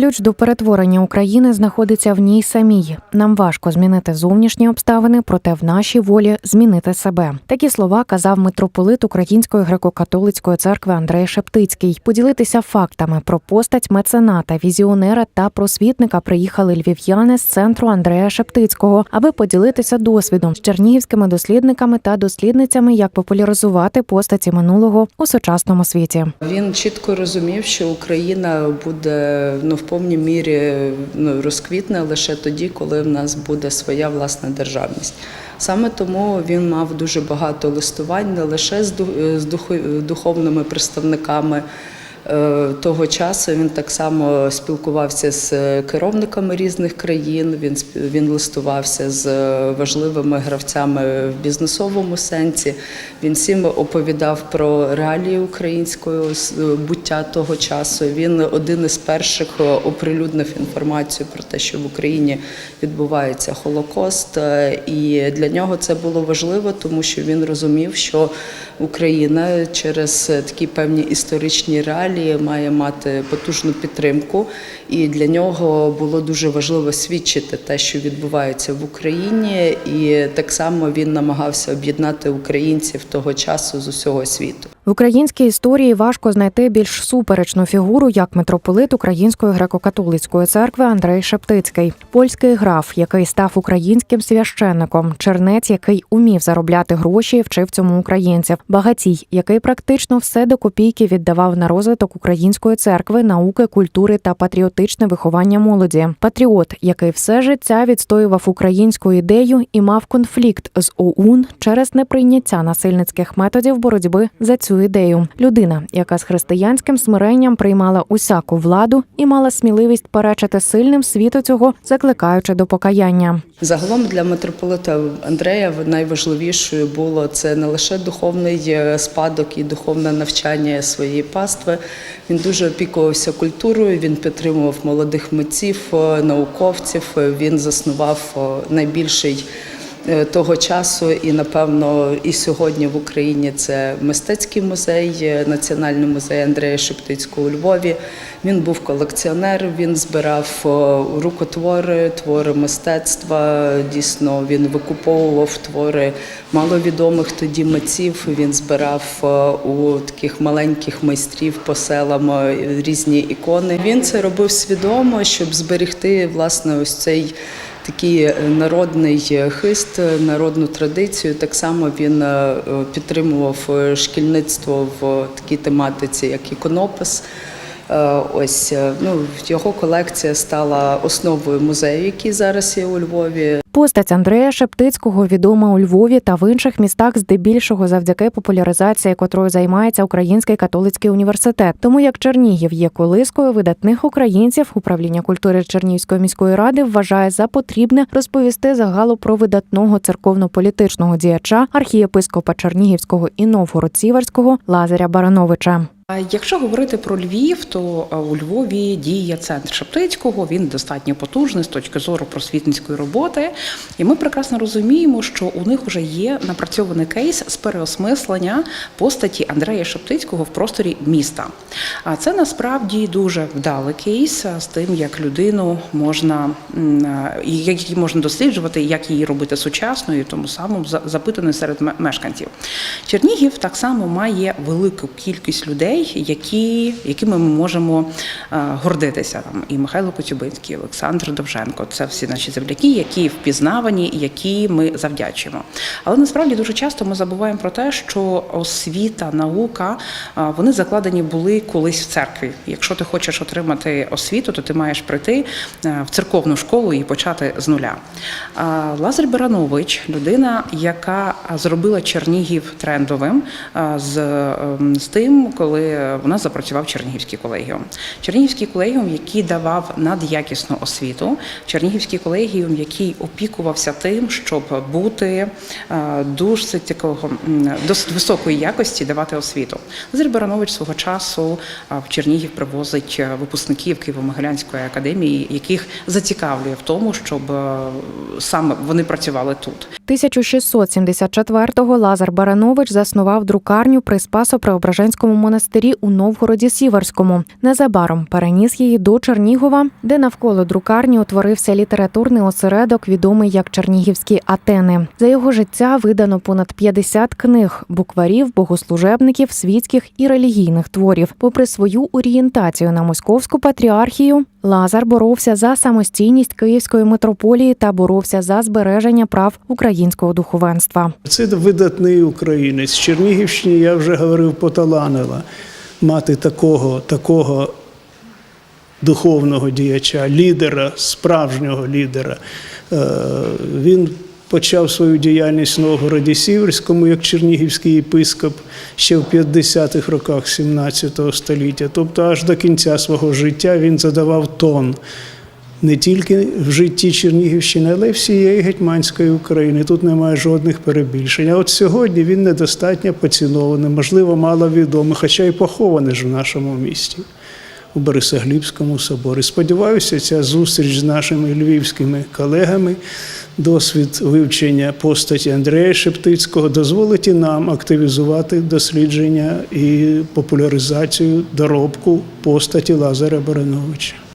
ключ до перетворення України знаходиться в ній самій. Нам важко змінити зовнішні обставини, проте в нашій волі змінити себе. Такі слова казав митрополит Української греко-католицької церкви Андрей Шептицький. Поділитися фактами про постать мецената, візіонера та просвітника приїхали львів'яни з центру Андрея Шептицького, аби поділитися досвідом з чернігівськими дослідниками та дослідницями, як популяризувати постаті минулого у сучасному світі. Він чітко розумів, що Україна буде ну, в повній мірі ну, розквітне лише тоді, коли в нас буде своя власна державність. Саме тому він мав дуже багато листувань не лише з ду- духовними представниками. Е, Того часу він так само спілкувався з керівниками різних країн. Він він листувався з важливими гравцями в бізнесовому сенсі. Він всім оповідав про реалії українського буття того часу. Він один із перших оприлюднив інформацію про те, що в Україні відбувається Холокост. Е, І для нього це було важливо, тому що він розумів, що Україна через такі певні історичні реалії має мати потужну підтримку. І для нього було дуже важливо свідчити те, що відбувається в Україні, і так само він намагався об'єднати українців того часу з усього світу. В українській історії важко знайти більш суперечну фігуру, як митрополит Української греко-католицької церкви Андрей Шептицький, польський граф, який став українським священником, чернець, який умів заробляти гроші, і вчив цьому українців, багатій, який практично все до копійки віддавав на розвиток української церкви, науки, культури та патріотичне виховання молоді. Патріот, який все життя відстоював українську ідею і мав конфлікт з ОУН через неприйняття насильницьких методів боротьби за цю ідею. Людина, яка з християнським смиренням приймала усяку владу і мала сміливість перечити сильним світу цього, закликаючи до покаяння. Загалом для митрополита Андрея найважливішою було це не лише духовний е, спадок і духовне навчання своєї пастви. Він дуже опікувався культурою. Він підтримував молодих митців, е, науковців. Е, Він заснував найбільший того часу, і напевно і сьогодні в Україні це мистецький музей, е, Національний музей Андрея Шептицького у Львові. Він був колекціонер, він збирав е, рукотвори, твори мистецтва. Дійсно, він викуповував твори маловідомих тоді митців. Він збирав е, у таких маленьких майстрів по селам е, різні ікони. Він це робив свідомо, щоб зберегти власне ось цей. Такий народний хист, народну традицію. Так само він е, підтримував е, шкільництво в такій тематиці, як іконопис. Е, Ось е, ну його колекція стала основою музею, який зараз є у Львові. Постать Андрея Шептицького відома у Львові та в інших містах, здебільшого завдяки популяризації, котрою займається Український католицький університет. Тому як Чернігів є колискою видатних українців, управління культури Чернігівської міської ради вважає за потрібне розповісти загалу про видатного церковно-політичного діяча архієпископа Чернігівського і Новгород-Сіверського Лазаря Барановича. Якщо говорити про Львів, то у Львові діє центр Шептицького. Він достатньо потужний з точки зору просвітницької роботи. І ми прекрасно розуміємо, що у них вже є напрацьований кейс з переосмислення постаті Андрея Шептицького в просторі міста. А це насправді дуже вдалий кейс з тим, як людину можна е, як її можна досліджувати, як її робити сучасною, тому самому за- запитаною серед мешканців. Чернігів так само має велику кількість людей, які, якими ми можемо е, гордитися. Там і Михайло Коцюбинський, і Олександр Довженко. Це всі наші земляки, які впізнавані, які ми завдячуємо. Але насправді дуже часто ми забуваємо про те, що освіта, наука е, вони закладені були колись в церкві. Якщо ти хочеш отримати освіту, то ти маєш прийти е, в церковну школу і почати з нуля. Лазар Баранович людина, яка зробила Чернігів трендовим з, ем, з тим, коли в нас запрацював Чернігівський колегіум. Чернігівський колегіум, який давав надякісну освіту, Чернігівський колегіум, який опікувався тим, щоб бути е, досить такого досить високої якості давати освіту. Лазар Баранович свого часу в Чернігів привозить е, випускників Києво-Могилянської академії, яких зацікавлює в тому, щоб е, саме вони працювали тут. 1674-го Лазар Баранович заснував друкарню при Спасо-Преображенському монастирі. у Новгороді Сіверському. Незабаром переніс її до Чернігова, де навколо друкарні утворився літературний осередок, відомий як Чернігівські Атени. За його життя видано понад 50 книг, букварів, богослужебників, світських і релігійних творів. Попри свою орієнтацію на московську патріархію, Лазар боровся за самостійність Київської митрополії та боровся за збереження прав українського духовенства. Це видатний українець. З Чернігівщини я вже говорив поталанила мати такого, такого духовного діяча, лідера, справжнього лідера. Е, Він почав свою діяльність в Новгороді Сіверському як чернігівський єпископ ще в 50-х роках 17 століття. Тобто аж до кінця свого життя він задавав тон не тільки в житті Чернігівщини, але й всієї гетьманської України. Тут немає жодних перебільшень. А от сьогодні він недостатньо поцінований, можливо, мало відомий, хоча й похований ж в нашому місті. У Борисоглібському соборі. Сподіваюся, ця зустріч з нашими львівськими колегами, досвід вивчення постаті Андрея Шептицького дозволить і нам активізувати дослідження і популяризацію доробку постаті Лазаря Барановича.